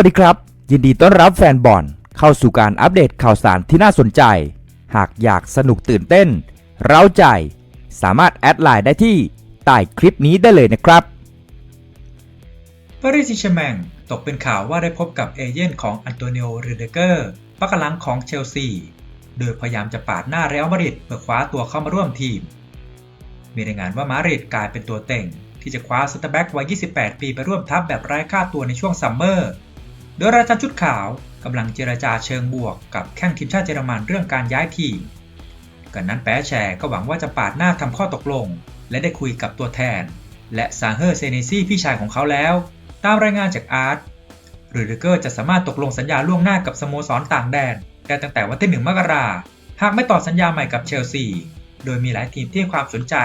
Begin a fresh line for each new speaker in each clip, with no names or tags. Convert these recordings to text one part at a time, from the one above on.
วัสดีครับ ยินดีต้อนรับแฟนบอลเข้าสู่การอัปเดตข่าวสารที่น่าสนใจ หากอยากสนุกตื่นเต้น เร้าใจ สามารถแอดไลน์ได้ที่ใต้คลิปนี้ได้เลยนะครับ
ปารีสแซงต์แชร์แมงตกเป็นข่าวว่าได้พบกับเอเย่นของอันโตนิโอเรเดเกอร์ปักหลังของเชลซีโดยพยายามจะปาดหน้าเรอัลมาดริดเพื่อคว้าตัวเข้ามาร่วมทีม มีรายงานว่ามาดริดกลายเป็นตัวเต็งที่จะคว้าซัตเตอร์แบ็กวัย 28 ปีไปร่วมทัพแบบไร้ค่าตัวในช่วงซัมเมอร์ โดยราชันชุดขาวกำลังเจรจาเชิงบวกกับแข้งทีมชาติเยอรมันเรื่องการย้ายทีมกันนั้นแปะแชร์ก็หวังว่าจะปาดหน้าทำข้อตกลง และได้คุยกับตัวแทน และซาเฮอร์เซเนซี่พี่ชายของเขาแล้ว ตามรายงานจากอาร์ตหรือเดเกอร์จะสามารถตกลงสัญญาล่วงหน้ากับสโมสรต่างแดนได้ตั้งแต่วันที่ 1 มกราหากไม่ต่อสัญญาใหม่กับเชลซี โดยมีหลายทีมที่ให้ความสนใจ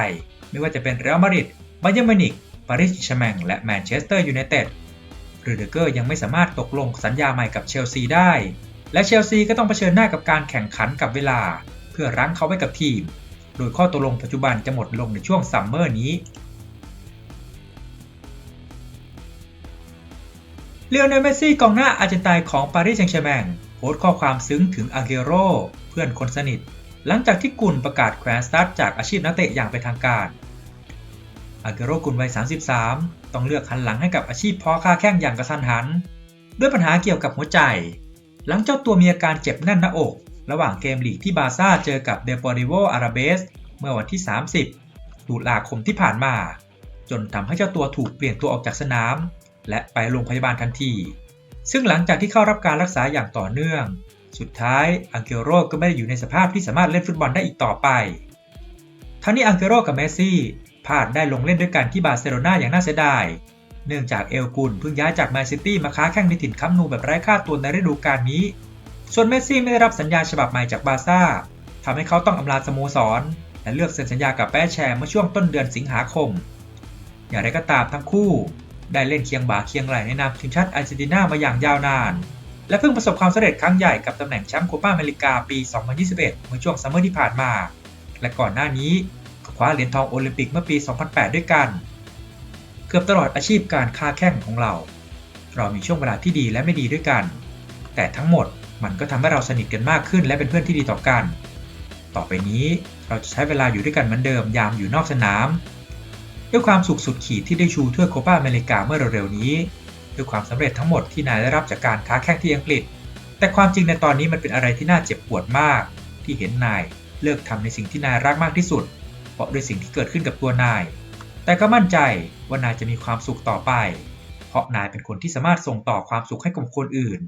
ไม่ว่าจะเป็นเรอัลมาดริดบาเยิร์มิวนิกปารีสแชร์แมงและแมนเชสเตอร์ยูไนเต็ด รือเดเกอร์ยังไม่สามารถตกลงสัญญาใหม่กับเชลซีได้ และเชลซีก็ต้องเผชิญหน้ากับการแข่งขันกับเวลา เพื่อรั้งเขาไว้กับทีม โดยข้อตกลงปัจจุบันจะหมดลงในช่วงซัมเมอร์นี้เลโอเนลเมสซี่กองหน้าอาร์เจนไตน์ของปารีสแซงต์แชร์แมงโพสต์ข้อความซึ้งถึงอาเกโรเพื่อนคนสนิท หลังจากที่กุนประกาศแควนสตัดจากอาชีพนักเตะอย่างเป็นทางการอาเกโรกุนวัย 33 ต้องเลือกหันหลังให้กับอาชีพพาะค้าแข้งอย่างกระทันหัน ด้วยปัญหาเกี่ยวกับหัวใจ หลังเจ้าตัวมีอาการเจ็บแน่นหน้าอก ระหว่างเกมลีกที่บาซ่าเจอกับเดปอริโวอาราเบสเมื่อวันที่ 30ตุลาคมที่ผ่านมา จนทำให้เจ้าตัวถูกเปลี่ยนตัวออกจากสนาม และไปโรงพยาบาลทันที ซึ่งหลังจากที่เข้ารับการรักษาอย่างต่อเนื่อง สุดท้ายอังเกโรก็ไม่ได้อยู่ในสภาพที่สามารถเล่นฟุตบอลได้อีกต่อไปทั้งนี้อังเกโรกับเมสซี่ พลาดได้ลงเล่นด้วยกันที่บาร์เซโลนาอย่างน่าเสียดาย เนื่องจากเอลกุนเพิ่งย้ายจากแมนซิตี้มาค้าแข่งในถิ่นคัมนูแบบไร้ค่าตัวในฤดูกาลนี้ ส่วนเมสซี่ไม่ได้รับสัญญาฉบับใหม่จากบาร์ซ่าทำให้เขาต้องอำลาสโมสร และเลือกเซ็นสัญญากับแป้แชร์เมื่อช่วงต้นเดือนสิงหาคม อย่างไรก็ตามทั้งคู่ ได้เล่นเคียงบ่าเคียงไหลในนามทีมชาติอาร์เจนตินามาอย่างยาวนาน และเพิ่งประสบความสำเร็จครั้งใหญ่กับตำแหน่งแชมป์โคปาอเมริกาปี 2021 เมื่อช่วงซัมเมอร์ที่ผ่านมา และก่อนหน้านี้ คว้าเหรียญทองโอลิมปิกเมื่อปี 2008 ด้วยกัน เกือบตลอดอาชีพการค้าแข่งของเรา เรามีช่วงเวลาที่ดีและไม่ดีด้วยกัน แต่ทั้งหมดมันก็ทำให้เราสนิทกันมากขึ้นและเป็นเพื่อนที่ดีต่อกัน ต่อไปนี้เราจะใช้เวลาอยู่ด้วยกันเหมือนเดิมยามอยู่นอกสนาม ด้วยความสุขสุดขีดที่ได้ชูถ้วยโคปาอเมริกาเมื่อเร็วๆนี้ ด้วยความสำเร็จทั้งหมดที่นายได้รับจากการค้าแข่งที่อังกฤษ แต่ความจริงในตอนนี้มันเป็นอะไรที่น่าเจ็บปวดมาก ที่เห็นนายเลิกทำในสิ่งที่นายรักมากที่สุด เพราะด้วยสิ่งที่เกิดขึ้นกับตัวนาย แต่ก็มั่นใจว่านายจะมีความสุขต่อไป เพราะนายเป็นคนที่สามารถส่งต่อความสุขให้กับคนอื่น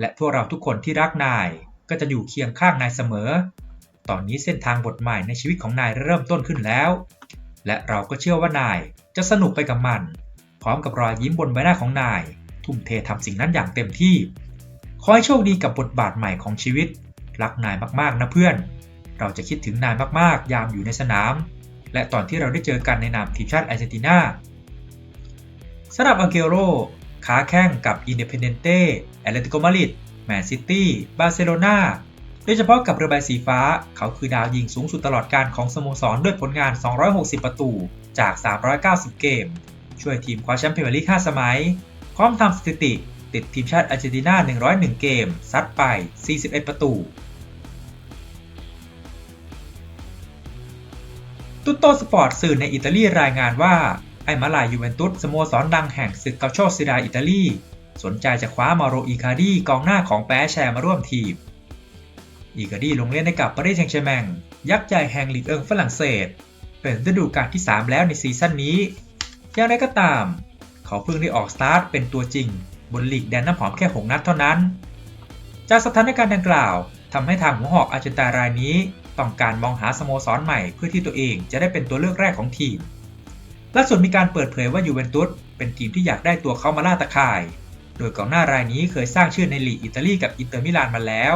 และพวกเราทุกคนที่รักนายก็จะอยู่เคียงข้างนายเสมอ ตอนนี้เส้นทางบทใหม่ในชีวิตของนายเริ่มต้นขึ้นแล้ว และเราก็เชื่อว่านายจะสนุกไปกับมัน พร้อมกับรอยยิ้มบนใบหน้าของนาย ทุ่มเททำสิ่งนั้นอย่างเต็มที่ ขอให้โชคดีกับบทบาทใหม่ของชีวิต รักนายมากๆนะเพื่อน เราจะคิดถึงนายมากๆ ยามอยู่ในสนาม และตอนที่เราได้เจอกันในนามทีมชาติอาร์เจนตินาสำหรับอังเกโรค้าแข่งกับอินเด p พ n เดนเต้แอตเลติโกมาริดแมนซิตี้ บาร์เซโลนาโดยเฉพาะกับเรือใบสีฟ้า เขาคือดาวยิงสูงสุดตลอดการของสโมสรด้วยผลงาน 260 ประตูจาก 390 เกม ช่วยทีมคว้าแชมป์พรีเมียร์ลีก 5 สมัย พร้อมทำสถิติ ติดทีมชาติอาร์เจนตินา 101 เกม ซัดไป 41 ประตู ตุตโตสปอร์ตสื่อในอิตาลีรายงานว่า ไอ้มาลายยูเวนตุสสโมสรดังแห่งศึกเกาโชซิดาอิตาลี สนใจจะคว้ามาโรอีคาดีกองหน้าของแปแชร์มาร่วมทีมอีคาดีลงเล่นให้กับปารีสแซงต์แชร์แมงยักษ์ใหญ่แห่งลีกเอิงฝรั่งเศส เป็นฤดูกาลที่ 3 แล้วในซีซั่นนี้ อย่างไรก็ตาม เขาเพิ่งได้ออกสตาร์ทเป็นตัวจริง บนลีกแดนน้ำหอมแค่ 6 นัดเท่านั้น จากสถานการณ์ดังกล่าวทำให้ทางหัวหอกอาร์เจนตารายนี้ ต้องการมองหาสโมสรใหม่เพื่อที่ตัวเองจะได้เป็นตัวเลือกแรกของทีมล่าสุดมีการเปิดเผยว่ายูเวนตุสเป็นทีมที่อยากได้ตัวเขามาล่าตะข่าย โดยกองหน้ารายนี้เคยสร้างชื่อในลีกอิตาลีกับอินเตอร์มิลานมาแล้ว